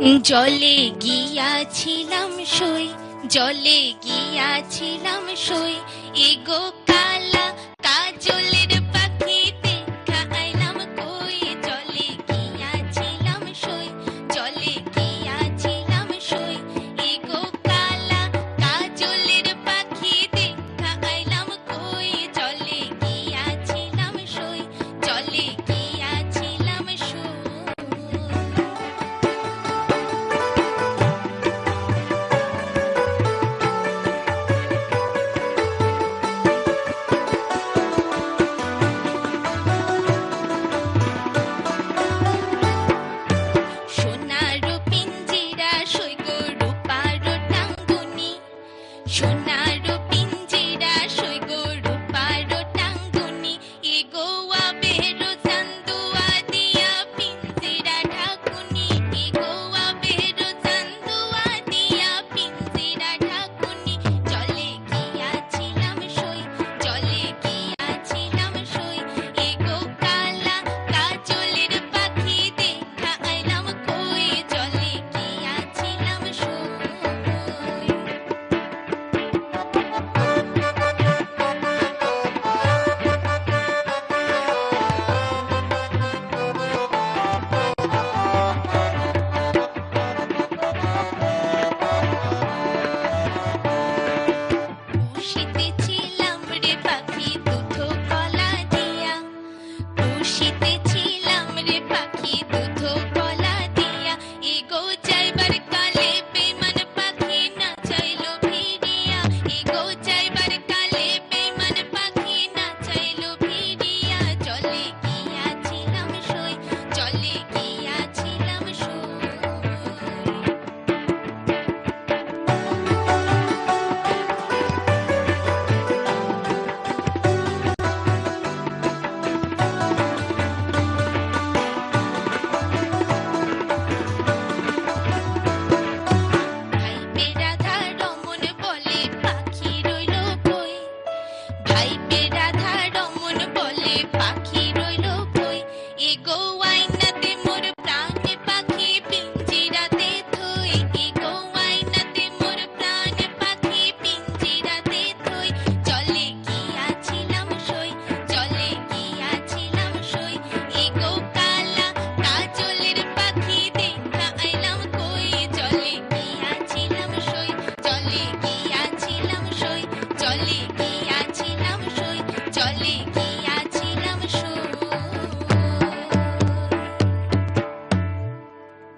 জলে গিয়াছিলাম সই জলে গিয়াছিলাম সই। এগো কালা কাজলে You're not. щитить. Beach.